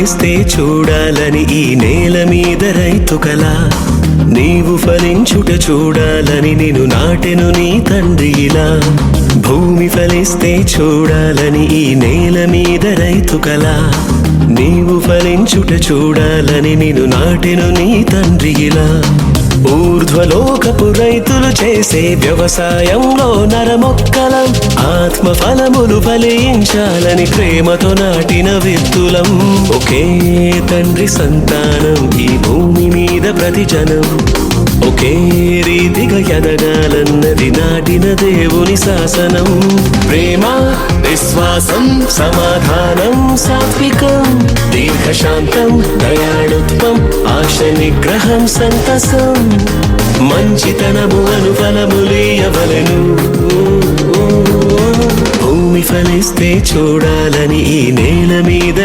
ఫలిస్తే చూడాలని ఈ నేల మీద రైతు కల. నీవు ఫలించుట చూడాలని నేను నాటెను నీ తండ్రి ఇలా. భూమి ఫలిస్తే చూడాలని ఈ నేల మీద రైతు కల. నీవు ఫలించుట చూడాలని నేను నాటెను నీ తండ్రి ఇలా. ఊర్ధ్వలోకపు రైతులు చేసే వ్యవసాయంలో నరమొక్కలం. ఆత్మ ఫలములు ఫలించాలని ప్రేమతో నాటిన విత్తులం ఒకే తండ్రి సంతానం ఈ భూమి మీద ప్రతి జనం. ఒకే రీతిగా ఎదగాలన్నది నాటిన దేవుని శాసనం. ప్రేమ విశ్వాసం సమాధానం సాత్వికం దీర్ఘశాంతం దయాళుత్వం ఆశ నిగ్రహం సంతసం. మంచితనము అను ఫలములీయవలెను చూడాలని ఈ నేల మీద